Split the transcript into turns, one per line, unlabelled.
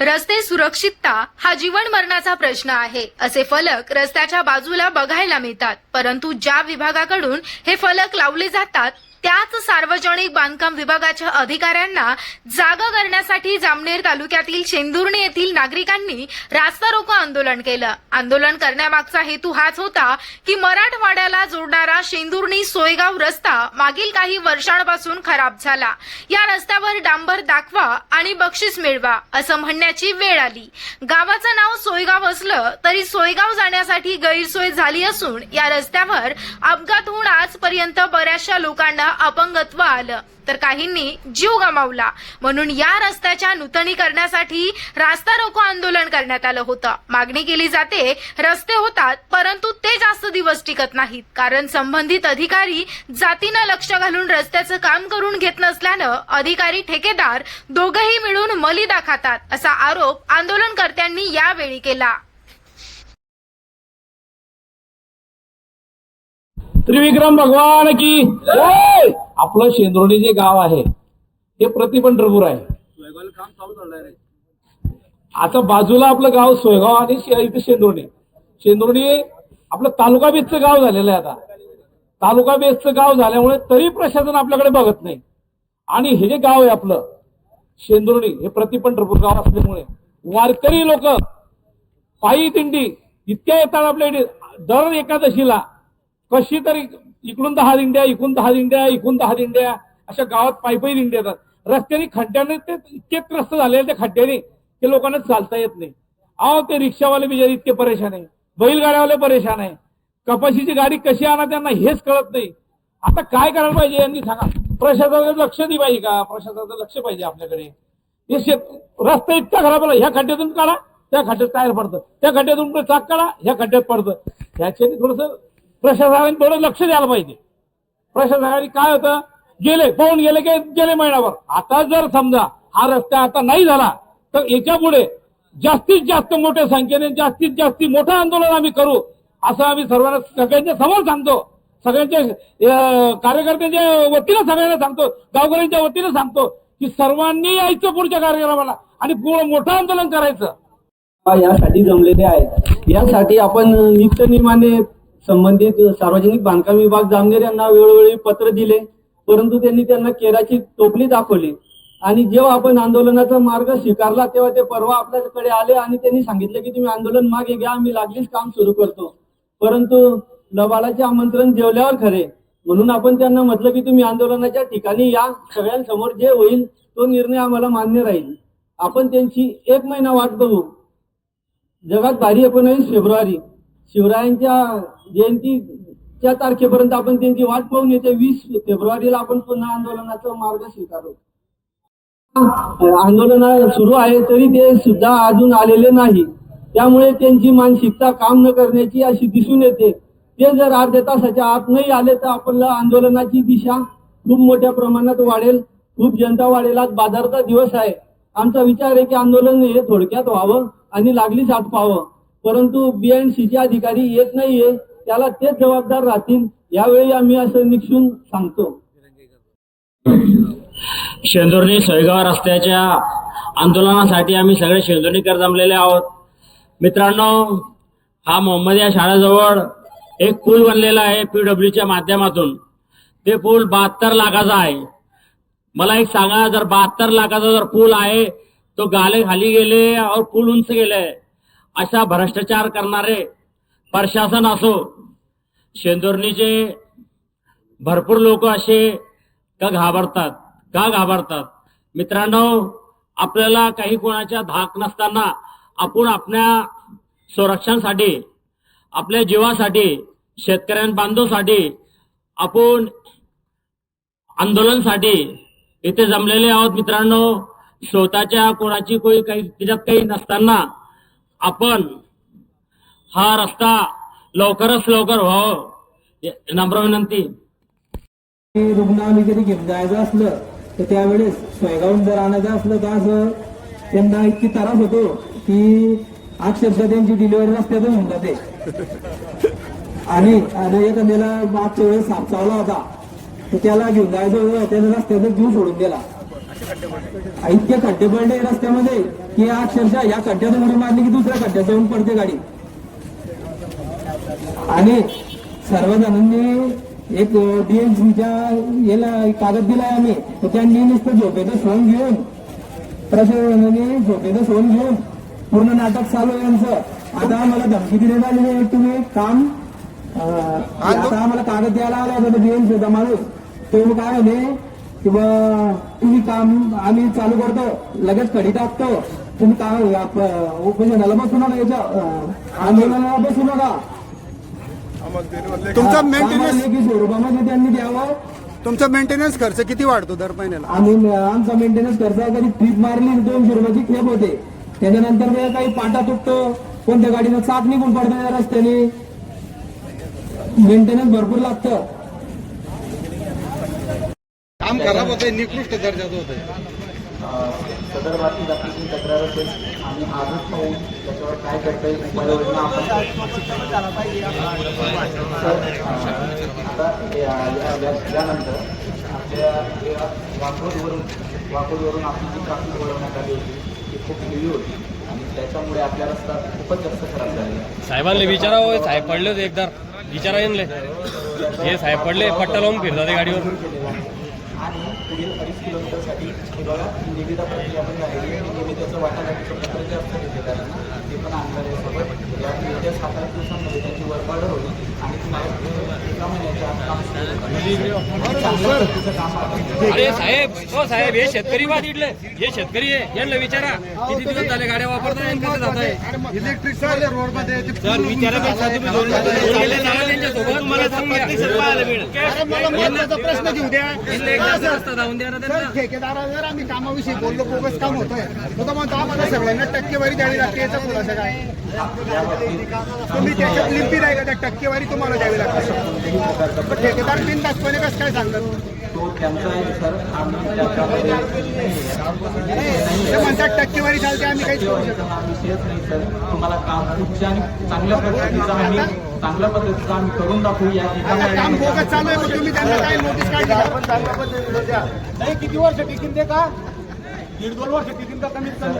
रस्ते सुरक्षितता हा जीवन मरणाचा प्रश्न आहे. असे फलक रस्त्याच्या बाजूला बघायला मिळतात. परंतु ज्या विभागाकडून हे फलक लावले जातात त्याच सार्वजनिक बांधकाम विभागाच्या अधिकाऱ्यांना जागा करण्यासाठी जामनेर तालुक्यातील शेंदुर्णी येथील नागरिकांनी रास्ता रोको आंदोलन केलं. आंदोलन करण्यामागचा हेतू हाच होता की मराठवाड्याला जोडणारा शेंदुर्णी सोयगाव रस्ता मागील काही वर्षांपासून खराब झाला. या रस्त्यावर डांबर दाखवा आणि बक्षीस मिळवा असं म्हणण्याची वेळ आली. गावाचं नाव सोयगाव असलं तरी सोयगाव जाण्यासाठी गैरसोय झाली असून या रस्त्यावर अपघात होऊन आजपर्यंत बऱ्याचशा लोकांना अपंगत्व आलं. तर काहींनी जीव गमावला. म्हणून या रस्त्याच्या नूतनीकरणासाठी रास्ता रोको आंदोलन करण्यात आलं होतं. मागणी केली जाते रस्ते होतात परंतु ते जास्त दिवस टिकत नाहीत. कारण संबंधित अधिकारी जातीनं लक्ष घालून रस्त्याचं काम करून घेत नसल्यानं अधिकारी ठेकेदार दोघंही मिळून मलिदा खातात असा आरोप आंदोलनकर्त्यांनी यावेळी केला.
त्रिविक्रम भगवान की! आपलं शेंदुर्णी जे गाव आहे हे प्रतिपंढरपूर आहे. आता बाजूला आपलं गाव सोयगाव आणि इथे शेंदुर्णी. शेंदुर्णी आपलं तालुका बेसचं गाव झालेलं आहे आता. तालुका बेसचं गाव झाल्यामुळे तरी प्रशासन आपल्याकडे बघत नाही. आणि हे जे गाव आहे आपलं शेंदुर्णी हे प्रतिपंढरपूर गाव असल्यामुळे वारकरी लोक पायी दिंडी इतक्या येतात आपल्याकडे दर एकादशीला कशी तरी इकडून दहा दिंड्या इकडून दहा दिंड्या इकडून दहा दिंड्या अशा गावात पायपाई दिंड्या येतात. रस्त्याने खड्ड्याने ते इतके त्रस्त झालेले त्या खड्ड्याने ते लोकांना चालता येत नाही. अहो ते रिक्षावाले बिचारे इतके परेशान आहे बैलगाड्यावाले परेशान आहे कपाशीची गाडी कशी आणा त्यांना हेच कळत नाही. आता काय करायला पाहिजे यांनी सांगा. प्रशासनाचं लक्ष दे पाहिजे का? प्रशासनाचं लक्ष पाहिजे आपल्याकडे. हे शेत रस्ता इतका खराब आला ह्या खड्ड्यातून काढा त्या खड्ड्यात टायर पडतं. त्या खड्ड्यातून चाक काढा ह्या खड्ड्यात पडतं. ह्याच्याने थोडस प्रशासनाने थोडं लक्ष द्यायला पाहिजे. प्रशासनाने काय होतं? गेले पाहून गेले की गेले महिनाभर. आता जर समजा हा रस्ता आता नाही झाला तर याच्यापुढे जास्तीत जास्त मोठ्या संख्येने जास्तीत जास्त मोठं आंदोलन आम्ही करू असं आम्ही सर्वांना सगळ्यांच्या समोर सांगतो. सगळ्यांच्या कार्यकर्त्यांच्या वतीनं सगळ्यांना सांगतो. गावकऱ्यांच्या वतीनं सांगतो की सर्वांनी यायचं पुढच्या कार्यक्रमाला आणि पूर्ण मोठं आंदोलन करायचं.
यासाठी जमलेले आहेत. यासाठी आपण नित्यनियमाने संबंधित सार्वजनिक बांधकाम विभाग जामनेर यांना वेळोवेळी पत्र दिले. परंतु त्यांनी त्यांना केराची टोपली दाखवली. आणि जेव्हा आपण आंदोलनाचा मार्ग स्वीकारला तेव्हा ते परवा आपल्याकडे आले आणि त्यांनी सांगितले की तुम्ही आंदोलन मागे घ्या मी लागलीच काम सुरू करतो. परंतु लबाडाचे आमंत्रण जेवल्यावर खरे. म्हणून आपण त्यांना म्हटलं की तुम्ही आंदोलनाच्या ठिकाणी या सगळ्यांसमोर जे होईल तो निर्णय आम्हाला मान्य राहील. आपण त्यांची एक महिना वाट बघू. जगात भारी एकोणावीस फेब्रुवारी. शिवरायांच्या जयंतीच्या तारखेपर्यंत आपण त्यांची वाट पाहून येते वीस फेब्रुवारीला आपण पुन्हा आंदोलनाचा मार्ग स्वीकारू. आंदोलन सुरू आहे तरी ते सुद्धा अजून आलेले नाही. त्यामुळे त्यांची मानसिकता काम न करण्याची अशी दिसून येते. ते जर अर्ध्या तासाच्या आत नाही आले तर आपल्याला आंदोलनाची दिशा खूप मोठ्या प्रमाणात वाढेल. खूप जनता वाढेल. आज बाजारचा दिवस आहे. आमचा विचार आहे की आंदोलन हे थोडक्यात व्हावं आणि लागलीच आत पाहावं. परंतु बीएनसीचे अधिकारी येत नाहीये त्याला तेच जबाबदार राहतील यावेळी आम्ही असं निक्षून सांगतो.
शेंदुर्णी सोयगाव रस्त्याच्या आंदोलनासाठी आम्ही सगळे शेंदुर्णीकर जमलेले आहोत. मित्रांनो हा मोहम्मद या शाळेजवळ एक पूल बनलेला आहे पीडब्ल्यूच्या माध्यमातून. ते पूल बहात्तर लाखाचा आहे. मला एक सांगा जर बहात्तर लाखाचा जर पूल आहे तो गाले खाली गेले और पूल उंच गेले. अशा भ्रष्टाचार करणारे प्रशासन असो शेंदुर्णीचे भरपूर लोक असे का घाबरतात का घाबरतात? मित्रांनो आपल्याला काही कोणाच्या धाक नसताना आपण आपल्या संरक्षणासाठी आपल्या जीवासाठी शेतकऱ्यां बांधवसाठी आपण आंदोलनसाठी इथे जमलेले आहोत मित्रांनो. स्वतःच्या कोणाची कोणी काही त्याच्यात काही नसताना आपण हा रस्ता लवकरच लवकर व्हावं. नम्र विनंती.
रुग्ण आम्ही कधी घेऊन जायचं असलं तर त्यावेळेस सोयगावून जर आणायचं असलं तर असं त्यांना इतकी त्रास होतो की अक्षरशः त्यांची डिलिव्हरी रस्त्यातच होऊन जाते. आणि एखाद्याला मागच्या वेळेस साप चावला होता तर त्याला घेऊन जायचं होतं त्याने रस्त्यातच जीव सोडून दिला. इतके खड्डे पडले रस्त्यामध्ये की अक्षरशः या खड्ड्यातून उडी मारली की दुसऱ्या खड्ड्यात जाऊन पडते गाडी. आणि सर्वजणांनी एक डीएमसीच्या याला कागद दिलाय आम्ही. तर त्यांनी नुसतं झोपेचं सोन घेऊन प्रशासनाने झोपेचं सोन घेऊन पूर्ण नाटक चालू आहे यांचं आता आम्हाला धमकी देण्यात आली. आहे तुम्ही काम आता आम्हाला कागद द्यायला आला होता डीएमसीचा माणूस. तो काय म्हणे की बा तुम्ही काम आम्ही चालू करतो लगेच कडी टाकतो. तुम्ही काय आप- उपोषणाला बसू नका याच्या आंदोलनाला बसू नका.
तुमचा मेंटेनन्स
स्वरूपामध्ये त्यांनी द्यावं.
तुमचा मेंटेनन्स खर्च किती वाढतो दर महिन्याला?
आम्ही आमचा मेंटेनन्स करता कधी ट्रीप मारली दोनशे रुपयाची खेप होते. त्याच्यानंतर काही पाटा तुटतो कोणत्या गाडीनं चाक निघून पडतं या रस्त्याने. मेंटेनन्स भरपूर लागतं.
काम खराब होतंय निकृष्ट दर्जाचं होतंय.
सदर बाबतीत आपली जी तक्रार असेल आम्ही आजच पाहून त्याच्यावर काय करता येईल उपाययोजना आपण सर, अं, आता या- या- या- यानंतर आपल्या या वाकोडवरून वाकोडवरून आपली जी ट्राफिक वळवण्यात आली होती ती खूप हेवी होती. आणि त्याच्यामुळे आपला रस्ता खूपच जास्त खराब झालेला आहे.
साहेबांना विचारा होय साहेब पडले होते एकदा. विचारा येणले हे साहेब पडले पट्टा लावून फिरतात ते गाडीवर.
पुढील अडीच किलोमीटरसाठी बघा निविदा प्रक्रिया पण झालेली आहे. आणि निविदेचं वाटाघाटीचं पत्र जे असतं ठेकेदारांना ते पण आणणार आहे सोबत या येत्या सात आठ दिवसांमध्ये त्यांची वर्कऑर्डर होईल आणि एका महिन्याच्या
अरे साहेब हो साहेब हे शेतकरी वाद इडले हे शेतकरी आहे यांना विचारा किती दिवस झाले गाड्या वापरताय आणि कसं जात आहे
इलेक्ट्रिक रोडमध्ये ते
सर त्यांच्यासोबत मला
महत्त्वाचा प्रश्न घेऊ द्या.
जाऊन द्या ना त्यांना.
ठेकेदारावर आम्ही कामाविषयी बोललो बोगस काम होतंय. तो तर म्हणतो आम्हाला सगळ्यांना टक्केवारी द्यावी लागते याचा खुलासा काय तुम्ही त्याच्यात लिपी आहे का? त्या टक्केवारी तुम्हाला द्यावी लागते. ठेकेदार बिनधास्तपणे कसं काय सांगतात?
तो त्यांचा आहे सर आम्ही त्याच्यामध्ये
ते म्हणतात टक्केवारी चालते आम्ही काहीच करू शकत
विषयच नाही सर. तुम्हाला काम उच्च आणि चांगल्या पद्धतीचं आम्ही चांगल्या पद्धतीचं आम्ही करून दाखवू या एका
आता काम
महिन्यामध्ये.
बोगस चालू आहे मग तुम्ही त्यांना काय नोटीस काढली नाही किती वर्ष टिकीन ते का? दीड दोन वर्ष टिकीन का कमीत कमी.